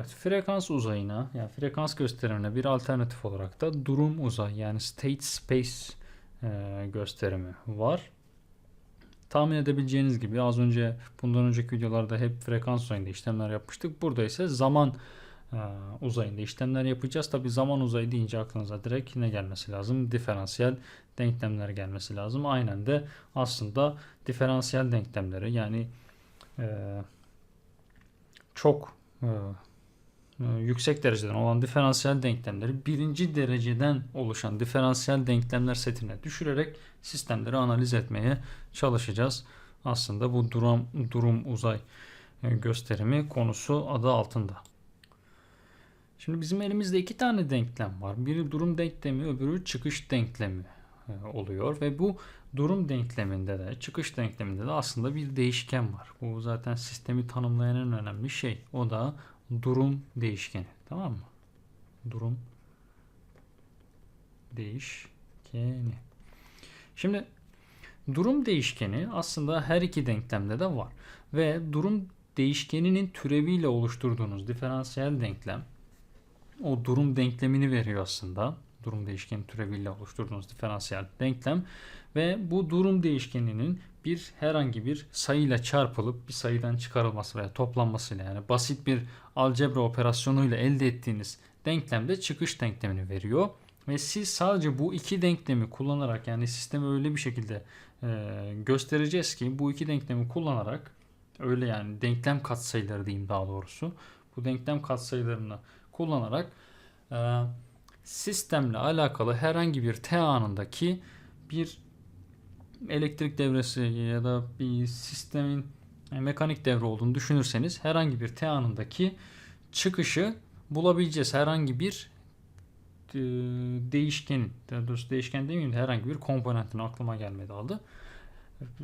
Evet, frekans uzayına yani frekans gösterimine bir alternatif olarak da durum uzay yani state space e, gösterimi var. Tahmin edebileceğiniz gibi az önce bundan önceki videolarda hep frekans uzayında işlemler yapmıştık. Burada ise zaman e, uzayında işlemler yapacağız. Tabi zaman uzayı deyince aklınıza direkt ne gelmesi lazım? Diferansiyel denklemler gelmesi lazım. Aynen de aslında diferansiyel denklemleri yani e, çok e, yüksek dereceden olan diferansiyel denklemleri birinci dereceden oluşan diferansiyel denklemler setine düşürerek sistemleri analiz etmeye çalışacağız. Aslında bu durum, durum uzay e, gösterimi konusu adı altında. Şimdi bizim elimizde iki tane denklem var. Biri durum denklemi, öbürü çıkış denklemi e, oluyor ve bu durum denkleminde de çıkış denkleminde de aslında bir değişken var. Bu zaten sistemi tanımlayan en önemli şey. O da durum değişkeni. Tamam mı? Durum değişkeni. Şimdi durum değişkeni aslında her iki denklemde de var. Ve durum değişkeninin türeviyle oluşturduğunuz diferansiyel denklem o durum denklemini veriyor aslında. Durum değişkeni türeviyle oluşturduğunuz diferansiyel denklem ve bu durum değişkeninin bir herhangi bir sayıyla çarpılıp bir sayıdan çıkarılması veya toplanmasıyla yani basit bir algebra operasyonuyla elde ettiğiniz denklemde çıkış denklemini veriyor. Ve siz sadece bu iki denklemi kullanarak yani sistemi öyle bir şekilde e, göstereceğiz ki bu iki denklemi kullanarak öyle yani denklem katsayıları diyeyim daha doğrusu. Bu denklem katsayılarını kullanarak e, sistemle alakalı herhangi bir t anındaki bir elektrik devresi ya da bir sistemin mekanik devre olduğunu düşünürseniz herhangi bir t anındaki çıkışı bulabileceğiz. Herhangi bir e, değişkenin, daha doğrusu değişken demeyeyim de herhangi bir komponentin aklıma gelmedi aldı.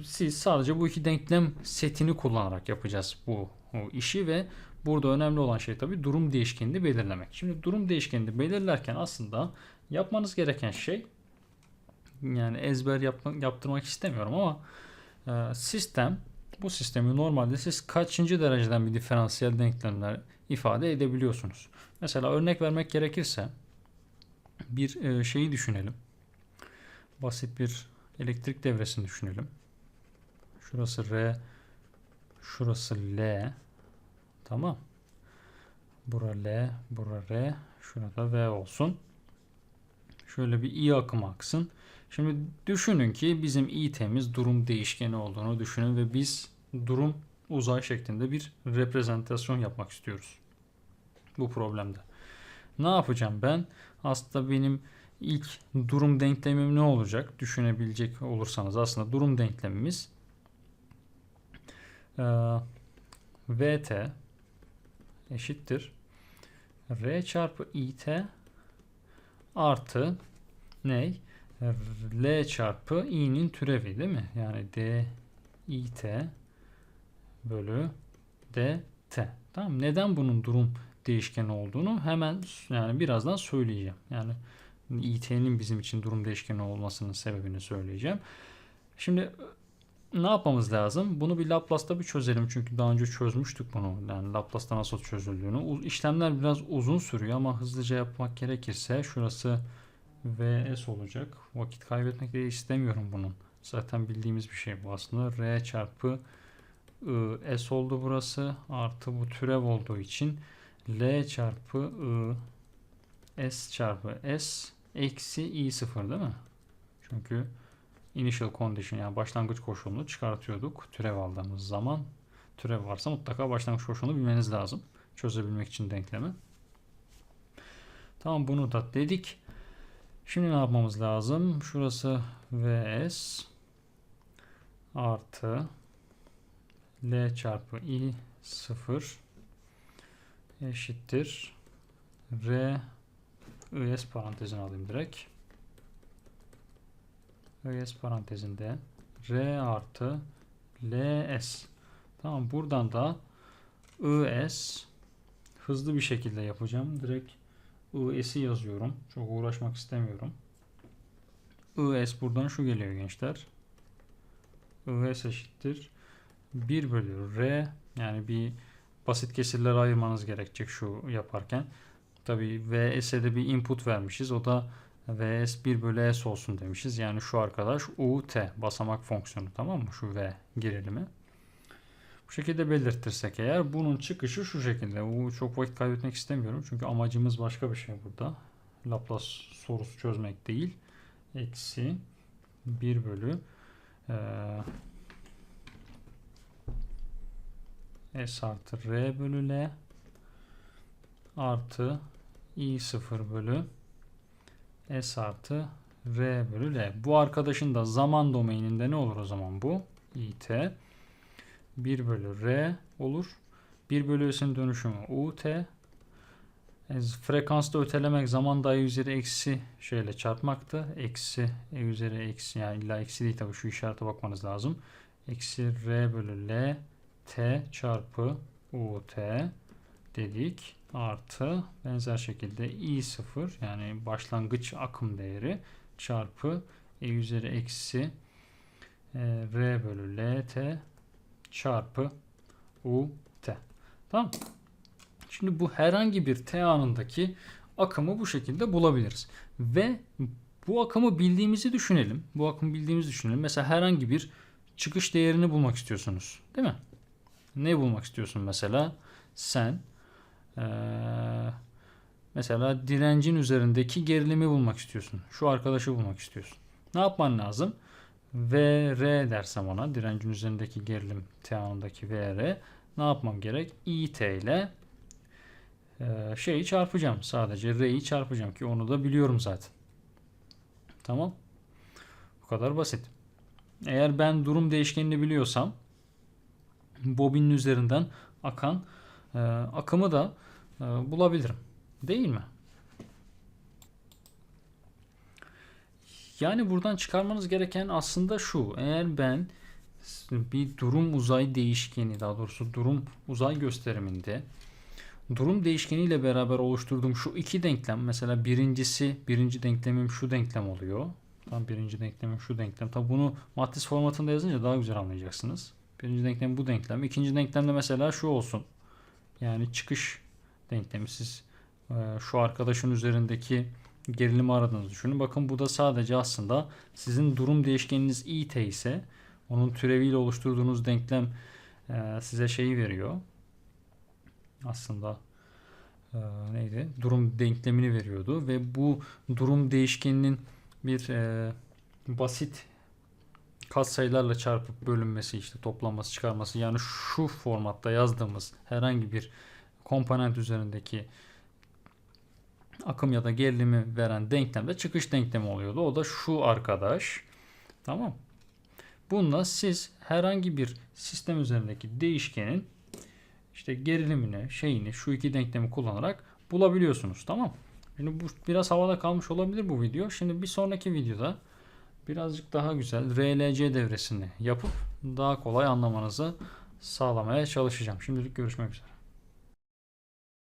Siz sadece bu iki denklem setini kullanarak yapacağız bu işi ve burada önemli olan şey tabii durum değişkenini belirlemek. Şimdi durum değişkenini belirlerken aslında yapmanız gereken şey yani ezber yapma, yaptırmak istemiyorum ama e, sistem bu sistemi normalde siz kaçıncı dereceden bir diferansiyel denklemler ifade edebiliyorsunuz. Mesela örnek vermek gerekirse bir e, şeyi düşünelim. Basit bir elektrik devresini düşünelim. Şurası R, şurası L. Tamam. Bura L, bura R, şurada V olsun. Şöyle bir I akımı aksın. Şimdi düşünün ki bizim i'temiz durum değişkeni olduğunu düşünün ve biz durum uzay şeklinde bir reprezentasyon yapmak istiyoruz. Bu problemde. Ne yapacağım ben? Aslında benim ilk durum denklemim ne olacak? Düşünebilecek olursanız aslında durum denklemimiz e, VT eşittir R çarpı IT artı ney? L çarpı i'nin türevi değil mi? Yani d it bölü dt. Tamam Neden bunun durum değişkeni olduğunu hemen yani birazdan söyleyeceğim. Yani it'nin bizim için durum değişkeni olmasının sebebini söyleyeceğim. Şimdi ne yapmamız lazım? Bunu bir Laplace'da bir çözelim. Çünkü daha önce çözmüştük bunu. Yani Laplace'da nasıl çözüldüğünü. İşlemler biraz uzun sürüyor ama hızlıca yapmak gerekirse şurası vs olacak. Vakit kaybetmek de istemiyorum bunun. Zaten bildiğimiz bir şey bu aslında. R çarpı I, S oldu burası. Artı bu türev olduğu için L çarpı I, S çarpı S eksi I sıfır değil mi? Çünkü initial condition yani başlangıç koşulunu çıkartıyorduk türev aldığımız zaman. Türev varsa mutlaka başlangıç koşulunu bilmeniz lazım. Çözebilmek için denklemi. Tamam bunu da dedik. Şimdi ne yapmamız lazım? Şurası Vs artı L çarpı I 0 eşittir R IS parantezini alayım direkt. IS parantezinde R artı LS. Tamam buradan da IS hızlı bir şekilde yapacağım. Direkt IS'i yazıyorum. Çok uğraşmak istemiyorum. IS buradan şu geliyor gençler. IS eşittir 1 bölü R yani bir basit kesirlere ayırmanız gerekecek şu yaparken. Tabii VS'e de bir input vermişiz. O da VS 1 bölü S olsun demişiz. Yani şu arkadaş UT basamak fonksiyonu tamam mı? Şu V gerilimi. Bu şekilde belirtirsek eğer bunun çıkışı şu şekilde. Bu çok vakit kaybetmek istemiyorum. Çünkü amacımız başka bir şey burada. Laplace sorusu çözmek değil. Eksi 1 bölü eee S artı R bölü L artı I0 bölü S artı R bölü L. Bu arkadaşın da zaman domaininde ne olur o zaman bu? IT 1 bölü R olur. 1 bölü S'in dönüşümü UT. E, frekansta ötelemek zaman da e üzeri eksi şeyle çarpmaktı. Eksi e üzeri eksi yani illa eksi değil tabii şu işarete bakmanız lazım. Eksi R bölü L T çarpı UT dedik. Artı benzer şekilde I0 yani başlangıç akım değeri çarpı E üzeri eksi e, R bölü LT çarpı UT. Tamam. Şimdi bu herhangi bir T anındaki akımı bu şekilde bulabiliriz. Ve bu akımı bildiğimizi düşünelim. Bu akımı bildiğimizi düşünelim. Mesela herhangi bir çıkış değerini bulmak istiyorsunuz. Değil mi? Ne bulmak istiyorsun mesela? Sen ee, mesela direncin üzerindeki gerilimi bulmak istiyorsun. Şu arkadaşı bulmak istiyorsun. Ne yapman lazım? VR dersem ona direncin üzerindeki gerilim T anındaki VR ne yapmam gerek? IT ile e, şeyi çarpacağım. Sadece R'yi çarpacağım ki onu da biliyorum zaten. Tamam. Bu kadar basit. Eğer ben durum değişkenini biliyorsam bobinin üzerinden akan e, akımı da e, bulabilirim. Değil mi? Yani buradan çıkarmanız gereken aslında şu. Eğer ben bir durum uzay değişkeni daha doğrusu durum uzay gösteriminde durum değişkeniyle beraber oluşturduğum şu iki denklem mesela birincisi birinci denklemim şu denklem oluyor. Tam birinci denklemim şu denklem. Tabi bunu matris formatında yazınca daha güzel anlayacaksınız. Birinci denklem bu denklem. İkinci denklemde mesela şu olsun. Yani çıkış denklemi siz e, şu arkadaşın üzerindeki gerilimi aradığınızı düşünün. Bakın bu da sadece aslında sizin durum değişkeniniz it ise onun türeviyle oluşturduğunuz denklem e, size şeyi veriyor. Aslında e, neydi? Durum denklemini veriyordu ve bu durum değişkeninin bir e, basit katsayılarla çarpıp bölünmesi işte toplanması çıkarması yani şu formatta yazdığımız herhangi bir komponent üzerindeki akım ya da gerilimi veren denklemde çıkış denklemi oluyordu. O da şu arkadaş. Tamam. Bununla siz herhangi bir sistem üzerindeki değişkenin işte gerilimini, şeyini, şu iki denklemi kullanarak bulabiliyorsunuz. Tamam. Şimdi bu biraz havada kalmış olabilir bu video. Şimdi bir sonraki videoda birazcık daha güzel RLC devresini yapıp daha kolay anlamanızı sağlamaya çalışacağım. Şimdilik görüşmek üzere.